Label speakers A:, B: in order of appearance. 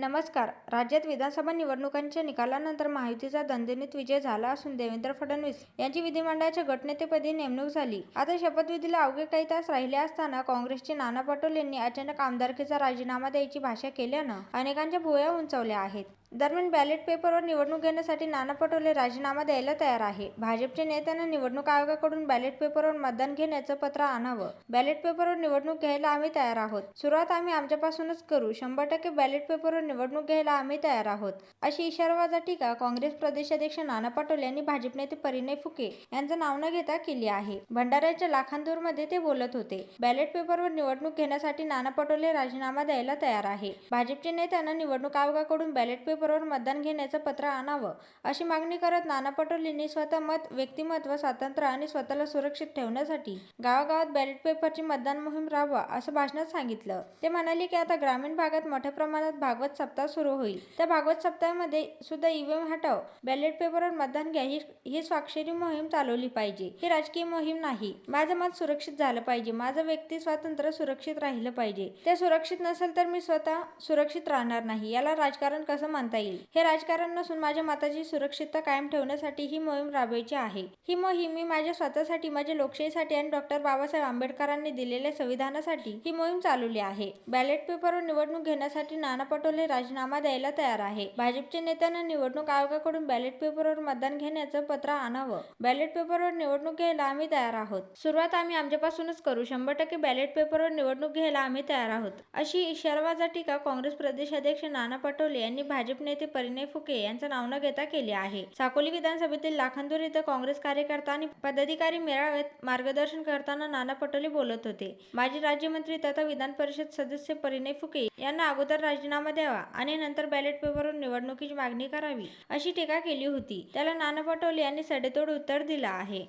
A: नमस्कार. राज्यात विधानसभा निवडणुकांच्या निकालानंतर महायुतीचा दणदणीत विजय झाला असून देवेंद्र फडणवीस यांची विधिमंडळाच्या गटनेतेपदी नेमणूक झाली. आता शपथविधीला अवघे काही तास राहिले असताना काँग्रेसचे नाना पटोले यांनी अचानक आमदारकीचा राजीनामा द्यायची भाषा केल्यानं अनेकांच्या भुवया उंचावल्या आहेत. दरम्यान बॅलेट पेपरवर निवडणूक घेण्यासाठी नाना पटोले राजीनामा द्यायला तयार आहे. भाजपच्या नेत्यांना निवडणूक आयोगाकडून बॅलेट पेपरवर मतदान घेण्याचं पत्र आणावं. बॅलेट पेपरवर निवडणूक घ्यायला आम्ही तयार आहोत. सुरुवात आम्ही आमच्यापासूनच करू. शंभर टक्के बॅलेट पेपरवर निवडणूक घ्यायला आम्ही तयार आहोत. अशी इशारावाजा टीका काँग्रेस प्रदेशाध्यक्ष नाना पटोले यांनी भाजप नेते परिणय फुके यांचं नाव न घेता केली आहे. भंडाऱ्याच्या लाखांदूरमध्ये ते बोलत होते. बॅलेट पेपरवर निवडणूक घेण्यासाठी नाना पटोले राजीनामा द्यायला तयार आहे. भाजपचे नेत्यांना निवडणूक आयोगाकडून बॅलेट पेपरवर मतदान घेण्याचं पत्र आणावं अशी मागणी करत नाना पटोलेंनी स्वतः मत व्यक्तिमत्व स्वातंत्र्य आणि स्वतःला सुरक्षित ठेवण्यासाठी गावागावात बॅलेट पेपरची मतदान मोहीम राबवा असं भाषणात सांगितलं. ते म्हणाले की आता ग्रामीण भागात मोठ्या प्रमाणात भागवत सप्ताह सुरू होईल. त्या भागवत सप्ताहामध्ये सुद्धा ईव्हीएम हटव. बॅलेट पेपरवर मतदान घ्या. ही ही स्वाक्षरी मोहीम चालवली पाहिजे. ही राजकीय मोहीम नाही. माझं मत सुरक्षित झालं पाहिजे. माझं व्यक्ती स्वातंत्र्य सुरक्षित राहिलं पाहिजे. ते सुरक्षित नसेल तर मी स्वतः सुरक्षित राहणार नाही. याला राजकारण कसं म्हणता येईल? हे राजकारण नसून माझ्या मताची सुरक्षितता कायम ठेवण्यासाठी ही मोहीम राबवायची आहे. ही मोहीम मी माझ्या स्वतःसाठी माझ्या लोकशाहीसाठी आणि डॉक्टर बाबासाहेब आंबेडकरांनी दिलेल्या संविधानासाठी ही मोहीम चालवली आहे. बॅलेट पेपरवर निवडणूक घेण्यासाठी नाना पटोले राजीनामा द्यायला तयार आहे. भाजपच्या नेत्यांना निवडणूक आयोगाकडून बॅलेट पेपरवर मतदान घेण्याचं पत्र आणावं. बॅलेट पेपरवर निवडणूक घ्यायला आम्ही तयार आहोत. सुरुवात आम्ही आमच्यापासूनच करू. शंभर टक्के बॅलेट पेपरवर निवडणूक घ्यायला आम्ही तयार आहोत. अशी इशारावाजा टीका काँग्रेस प्रदेशाध्यक्ष नाना पटोले यांनी भाजप नेते परिणय फुके यांचं नाव न घेता केली आहे. साकोली विधानसभेतील लाखांदूर इथं काँग्रेस कार्यकर्ता आणि पदाधिकारी मेळाव्यात मार्गदर्शन करताना नाना पटोले बोलत होते. माजी राज्यमंत्री तथा विधान परिषद सदस्य परिणय फुके यांना अगोदर राजीनामा द्यावा. आणि नंतर बॅलेट पेपरवरून निवडणुकीची मागणी करावी अशी टीका केली होती. त्याला नाना पटोले यांनी सडेतोड उत्तर दिलं आहे.